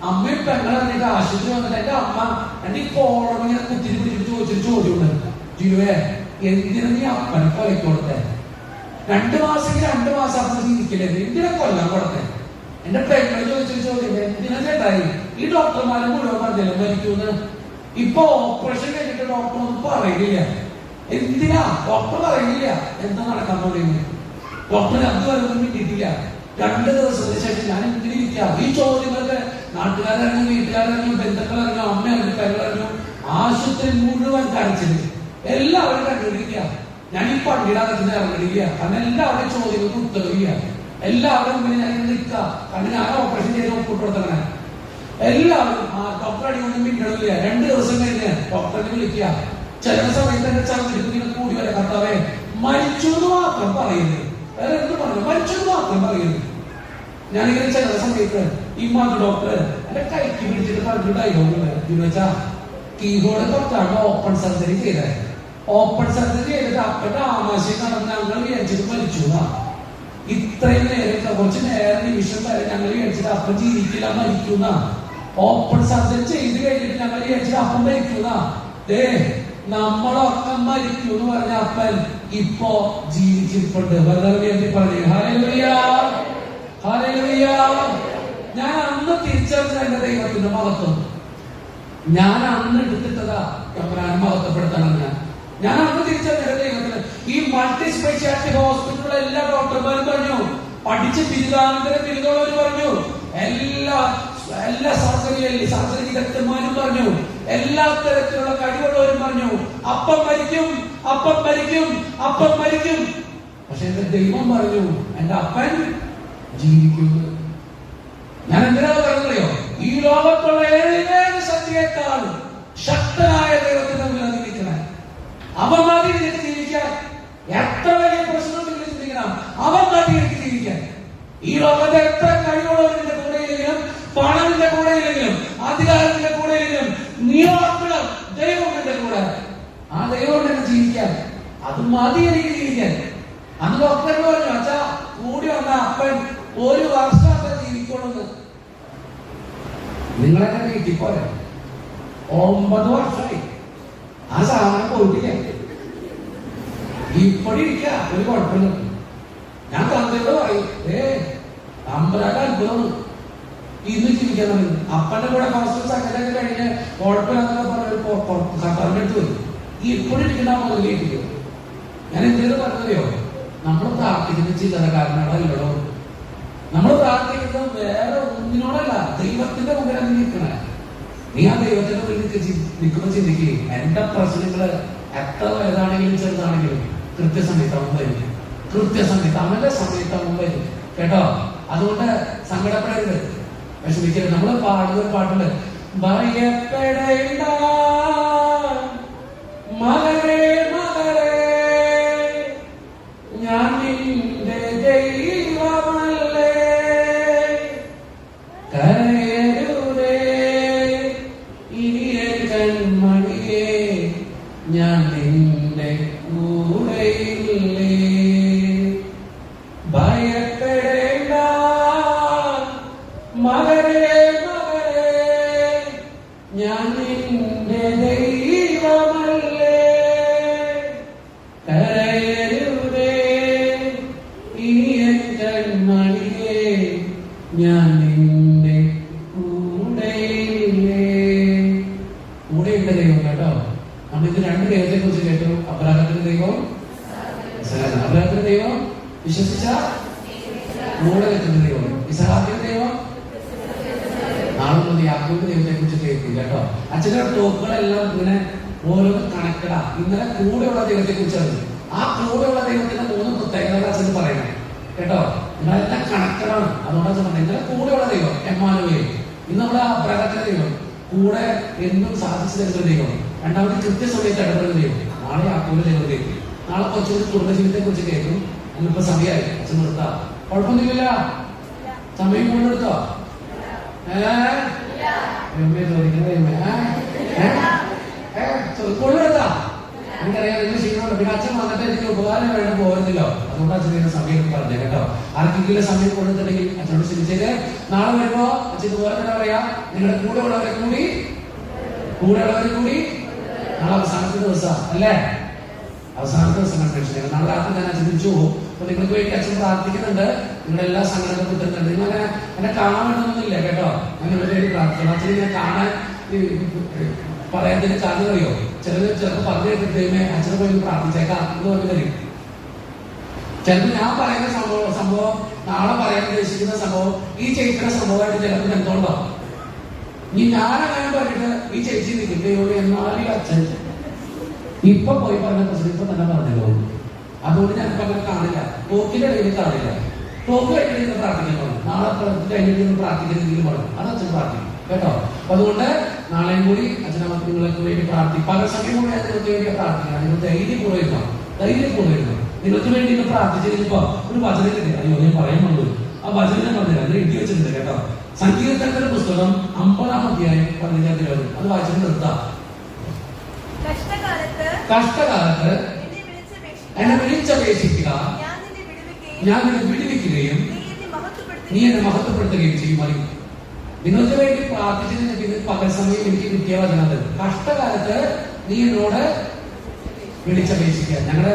അമ്മയും പെങ്ങളറിഞ്ഞിട്ട് ആശുപത്രി വന്നിട്ട് എന്റെ അമ്മ എന്റെ കോളം ഇങ്ങനെ കുത്തിരി പിടിച്ചിട്ട് ചോദിച്ചൊരു ചോദ്യമുണ്ട് ജീവേ എന്തിനാ നീ അപ്പനെ കൊലക്ക് കൊടുത്തേ? രണ്ട് മാസം രണ്ട് മാസം അപ്പൊ ജീവിക്കില്ലേ? എന്തിനാ കൊല്ലാൻ കൊടുത്തേ എന്റെ പെങ്ങൾ ചോദിച്ചൊരു ചോദ്യം എന്തിനാ ചേട്ടായി ഈ ഡോക്ടർമാരെ മുഴുവൻ പറഞ്ഞില്ല മരിക്കൂന്ന്. ഇപ്പൊ ഓപ്പറേഷൻ കഴിഞ്ഞിട്ട് ഡോക്ടർ ഒന്നും പറയില്ല എന്തിനാ? ഡോക്ടർ പറയില്ല എന്താ നടക്കാൻ തുടങ്ങി ഡോക്ടർ അത് ഒന്നും കിട്ടിയിട്ടില്ല രണ്ട് ദിവസത്തിന് ശേഷം ഞാൻ എന്തിനിരിക്കാം ഈ ചോദ്യങ്ങൾക്ക് നാട്ടുകാരറിഞ്ഞു വീട്ടുകാരറിഞ്ഞു ബന്ധുക്കളറിഞ്ഞു അമ്മയറിഞ്ഞു പെങ്ങളറിഞ്ഞു ആശുപത്രി മുഴുവൻ കാണിച്ചത് എല്ലാവരും കണ്ടുപിടിക്കുക ഞാൻ ഈ പണ്ടിടാതെ ഇറങ്ങിയില്ല കാരണം എല്ലാവരുടെയും ചോദ്യങ്ങൾക്ക് ഉത്തരവില്ല എല്ലാവരും പിന്നെ ഞാൻ നിൽക്കുക. കാരണം ഞാൻ ഓപ്പറേഷൻ ചെയ്ത് ഒപ്പിട്ട് എല്ലാവരും ആ ഡോക്ടർ അടിയൊന്നും പിന്നിടില്ല രണ്ട് ദിവസം കഴിഞ്ഞ് ഡോക്ടറിനെ വിളിക്കുക. ചില സമയത്ത് എന്റെ ചർച്ചയ്ക്ക് ഇങ്ങനെ കൂടി വരെ. കർത്താവേ മരിച്ചു എന്ന് മാത്രം പറയുന്നത്. വേറെ എന്ത് പറഞ്ഞു മരിച്ചു എന്ന് മാത്രം പറയുന്നത്. ഞാനിങ്ങനെ ചില സമയത്ത് ഈ ഡോക്ടർ എന്റെ കൈക്ക് പിടിച്ചിട്ട് പറഞ്ഞ ഡയലോഗ് വെച്ചാ കീബോർഡ് തൊട്ടാണ് ഓപ്പൺ സർജറി ചെയ്തത്. ഓപ്പൺ സർജറി ചെയ്തിട്ട് അപ്പന്റെ ആമാശയം നടന്ന് ഞങ്ങൾ വിചാരിച്ചിട്ട് മരിച്ചു ഇത്രയും നേരം കുറച്ച് നേരം നിമിഷം വരെ ഞങ്ങൾ വിചാരിച്ചിട്ട് അപ്പം ജീവിക്കില്ല മരിക്കുന്ന. ഓപ്പൺ സർജറി ചെയ്ത് കഴിഞ്ഞിട്ട് ഞങ്ങൾ വിചാരിച്ചിട്ട് അപ്പം മരിക്കുന്ന. ദേ നമ്മളൊക്കെ മരിക്കൂ എന്ന് പറഞ്ഞ അപ്പൻ ഇപ്പോ ജീവിച്ചിരിപ്പുണ്ട്. വെറുതെ പറഞ്ഞു ഞാൻ അന്ന് തിരിച്ചറിഞ്ഞ എന്റെ ദൈവത്തിന്റെ മഹത്വം. ഞാൻ അന്ന് എടുത്തിട്ടതാ ഞാൻ മഹത്വപ്പെടുത്തണം ഞാൻ ഞാൻ അന്ന് തിരിച്ചറിഞ്ഞ ദൈവത്തിന് ഈ മൾട്ടി സ്പെഷ്യാലിറ്റി ഹോസ്പിറ്റലിലെ എല്ലാ ഡോക്ടർമാരും പറഞ്ഞു പഠിച്ച് ബിരുദാനന്തര ബിരുദമുള്ളവർ പറഞ്ഞു. എല്ലാ എല്ലാ സർജറി സർജറി വിദഗ്ധന്മാരും പറഞ്ഞു. എല്ലാ തരത്തിലുള്ള കഴിവുള്ളവരും പറഞ്ഞു. അപ്പം മരിക്കും അപ്പം മരിക്കും അപ്പം മരിക്കും. പക്ഷെ എന്റെ ദൈവം പറഞ്ഞു എന്റെ അപ്പൻ ജീവിക്കുന്നു. ഞാൻ എന്തിനാ പറഞ്ഞോ ഈ ലോകത്തുള്ള ഏതെങ്കിലും ശക്തിയേക്കാൾ ശക്തനായ ദൈവത്തിന് മുമ്പിൽ മതി നിനക്ക് ജീവിക്കാൻ. എത്ര വലിയ പ്രശ്നം ചിന്തിക്കണം. അവൻ മതി എനിക്ക് ജീവിക്കാൻ. ഈ ലോകത്തെ എത്ര കഴിവുള്ളവരുടെ കൂടെയില്ലെങ്കിലും പണത്തിന്റെ ഇല്ലെങ്കിലും പണം നിന്റെ കൂടെ ഇല്ലെങ്കിലും അധികാരത്തിന്റെ കൂടെയില്ലെങ്കിലും ഇല്ലെങ്കിലും ദൈവത്തിന്റെ കൂടെ. ആ ദൈവം എന്നെ ജീവിക്കാൻ. അത് മതി എനിക്ക് ജീവിക്കാൻ. അന്ന് ഡോക്ടർ പറഞ്ഞു അച്ഛാ കൂടി വന്ന അപ്പൻ ഒരു വർഷം അപ്പൻ ജീവിക്കണമെന്ന് നിങ്ങളെന്നെ വീട്ടിൽ പോലെ ഒമ്പത് വർഷമായി. ആ സാധനം പോയിട്ടില്ല ഇപ്പടി ഇരിക്ക ഒരു കുഴപ്പമില്ല. ഞാൻ തന്തയോട് പറയും ഏ അമ്പലാട്ട് അത്ഭുതമാണ് ഇന്ന് ജീവിക്കാൻ തുടങ്ങി. അപ്പന്റെ കൂടെ ഫസ്റ്റ് സെക്കൻഡ് കഴിഞ്ഞ് കുഴപ്പമില്ലാത്ത ഖത്തറിന്റെ അടുത്ത് ഞാൻ എന്തെങ്കിലും പറഞ്ഞതയോ നമ്മൾ പ്രാർത്ഥിക്കുന്ന ചില്ലറക്കാരനോടല്ലോ നമ്മൾ പ്രാർത്ഥിക്കുന്നത് വേറെ ഒന്നിനോടല്ല ദൈവത്തിന്റെ മുമ്പിലാണ് നിൽക്കണേ. നീ ആ ദൈവത്തിന്റെ മുമ്പിൽ നിൽക്ക് ചി- നിൽക്കുമ്പോ ചിന്തിക്കുക എന്റെ പ്രശ്നങ്ങൾ എത്ര വലുതാണെങ്കിലും ചെറുതാണെങ്കിലും കൃത്യസമയത്ത് അവൻ കൃത്യസമയത്ത് അവന്റെ സമയത്ത് അവൻ കേട്ടോ? അതുകൊണ്ട് സങ്കടപ്പെടരുത്. വിഷമിക്കരുത്. നമ്മൾ പാടുന്ന പാട്ടുണ്ട്. ഭയപ്പെടേണ്ട മകളെ മൂടെ ദൈവം ഇസഹാക്കിന്റെ ദൈവം? നാളെ മുതൽ യാക്കോബിന്റെ ദൈവത്തെ കുറിച്ച് കേൾക്കില്ല കേട്ടോ. അച്ഛന്റെ ടോക്കുകളെല്ലാം ഇങ്ങനെ ഓരോന്ന് കണക്കടാ. ഇന്നലെ കൂടെയുള്ള ദൈവത്തെ കുറിച്ചാണ് ആ കൂടെയുള്ള ദൈവത്തിന്റെ മൂന്ന് പ്രത്യേകതകൾ അച്ഛൻ പറയണേ കേട്ടോ? നിങ്ങളെല്ലാം കണക്കടാണ്. അതുകൊണ്ടാണ് പറഞ്ഞത്. ഇന്നലെ കൂടെയുള്ള ദൈവം എമ്മാനുവേ. ഇന്ന് നമ്മുടെ പ്രകടന ദൈവം. കൂടെ എന്നും സാധിച്ചു തരുന്ന ദൈവം. രണ്ടാമത് കൃത്യസമയത്ത് ഇടപെടുന്ന ദൈവം. നാളെ യാക്കോബിന്റെ ദൈവം കേൾക്കും. നാളെ കുറച്ചുകൂടി കുടുംബജീവിതത്തെ കുറിച്ച് കേൾക്കും. ഇന്നിപ്പോ സമയമായി. അച്ഛൻ നിർത്താം. കുഴപ്പമൊന്നുമില്ല സമയം കൊണ്ടെടുത്തോ കൊള്ളെടുത്താ എനിക്കറിയാം നിങ്ങൾ ചെയ്യുന്നുണ്ട് പിന്നെ അച്ഛൻ വന്നിട്ട് എനിക്ക് ഉപകാരം വേണ്ട പോരുന്നില്ലോ അതുകൊണ്ട് അച്ഛൻ ഇങ്ങനെ സമയം പറഞ്ഞു കേട്ടോ. ആർക്കെങ്കിലും സമയം കൊടുത്തിട്ടുണ്ടെങ്കിൽ അച്ഛനോട് ക്ഷമിച്ചേക്ക്. നാളെ വരുമ്പോ അച്ഛൻ ഇതുപോലെ തന്നെ പറയാ. നിങ്ങളുടെ കൂടെ ഉള്ളവരെ കൂടി കൂടെ ഉള്ളവരെ കൂടി. നാളെ അവസാനത്തെ ദിവസം അല്ലേ? അവസാനത്തെ ദിവസം കണ്ടു നാളെ രാത്രി ഞാൻ അച്ഛൻ തിരിച്ചു പോകും. അപ്പൊ നിങ്ങൾക്ക് വേണ്ടി അച്ഛൻ പ്രാർത്ഥിക്കുന്നുണ്ട്. നിങ്ങളുടെ എല്ലാ സങ്കടങ്ങളും കിട്ടുന്നുണ്ട് നിങ്ങൾ എന്നെ കാണണമെന്നില്ല കേട്ടോ. നിങ്ങളുടെ പ്രാർത്ഥന അച്ഛനെ ഞാൻ കാണാൻ പറയാത്തതിന് കാരണം അറിയോ ചിലർ ചിലപ്പോൾ പറഞ്ഞു കിട്ടുകയുമേ അച്ഛനെ പോയി പ്രാർത്ഥിച്ചേക്കാം എന്ന് പറഞ്ഞു തരും. ചിലപ്പോൾ ഞാൻ പറയുന്ന സംഭവം സംഭവം നാളെ പറയാൻ ഉദ്ദേശിക്കുന്ന സംഭവം ഈ ചേച്ചിയുടെ സംഭവമായിട്ട് ചിലപ്പോൾ നീ ഇനി ഞാനങ്ങനെ പറഞ്ഞിട്ട് ഈ ചേച്ചി നിൽക്കുകയോ എന്നാലും അച്ഛൻ. ഇപ്പൊ പോയി പറഞ്ഞ പ്രശ്നം ഇപ്പൊ തന്നെ പറഞ്ഞല്ലോ അതുകൊണ്ട് ഞാൻ അങ്ങനെ കാണില്ല. പോക്കിന്റെ ഇടയിൽ കാണില്ല. നിന്ന് പ്രാർത്ഥിക്കാൻ പറഞ്ഞു നാളെ കഴിഞ്ഞിട്ട് പ്രാർത്ഥിക്കുന്നെങ്കിലും പറഞ്ഞു അത് അച്ഛൻ പ്രാർത്ഥിക്കും കേട്ടോ അപ്പൊ അതുകൊണ്ട് നാളെയും കൂടി അച്ഛനമ്മ നിങ്ങൾക്ക് വേണ്ടി പ്രാർത്ഥിക്കും പല സമയം കൂടി അതിനൊക്കെ വേണ്ടി പ്രാർത്ഥിക്കണം നിങ്ങൾ ധൈര്യപൂർവം ഇരുന്നോ ധൈര്യപൂർവം ഇരുന്നോ നിങ്ങൾക്ക് വേണ്ടി ഇന്ന് പ്രാർത്ഥിച്ചതിനിപ്പോ ഒരു വചനം കിട്ടി അയ്യോ ഞാൻ പറയാൻ വന്നു ആ വചനം ഞാൻ പറഞ്ഞില്ല അത് എഴുതി വെച്ചിട്ടുണ്ട് കേട്ടോ സങ്കീർത്തനത്തിന്റെ പുസ്തകം അമ്പതാം അധ്യായം പതിനഞ്ചാം തീയതി അത് വായിച്ചിട്ട് നിർത്താം കഷ്ടകാലത്ത് കഷ്ടകാലത്ത് എന്നെ വിളിച്ചപേക്ഷിക്കുക. ഞാൻ നിന്നെ വിടുവിക്കുകയും നീ എന്നെ മഹത്വപ്പെടുത്തുകയും ചെയ്യുമായിരുന്നു നിങ്ങൾക്ക് വേണ്ടി പ്രാർത്ഥിച്ചതിന് പകൽ സമയം എനിക്ക് വചനത് കഷ്ടകാലത്ത് നീ എന്നോട് വിളിച്ചപേക്ഷിക്കുക ഞങ്ങളുടെ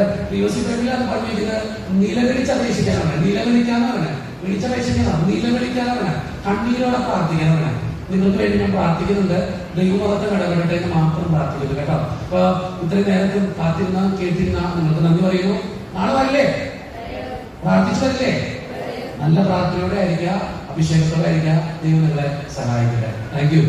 അത് പറഞ്ഞിരിക്കുന്നത് നിലവിളിച്ചപേക്ഷിക്കാനാണ്. നിലവിളിക്കാനാണ്. വിളിച്ചപേക്ഷിക്കാനാണ് നിലവിളിക്കാനാണ്. കണ്ണീരോടെ പ്രാർത്ഥിക്കാനാണ്. നിങ്ങൾക്ക് വേണ്ടി ഞാൻ പ്രാർത്ഥിക്കുന്നുണ്ട്. ദൈവമതത്തെ ഇടപെടട്ടെ എന്ന് മാത്രം പ്രാർത്ഥിക്കുന്നു കേട്ടോ. അപ്പൊ ഇത്രയും നേരത്തെ കാത്തിരുന്ന കേട്ടിരുന്ന നിങ്ങൾക്ക് നന്ദി പറയുന്നു. നാളെ വരില്ലേ? പ്രാർത്ഥിച്ചു വരില്ലേ നല്ല പ്രാർത്ഥനയോടെ ആയിരിക്കുക അഭിഷേകത്തോടെ ആയിരിക്കുക ദൈവം നിങ്ങളെ സഹായിക്കട്ടെ താങ്ക് യു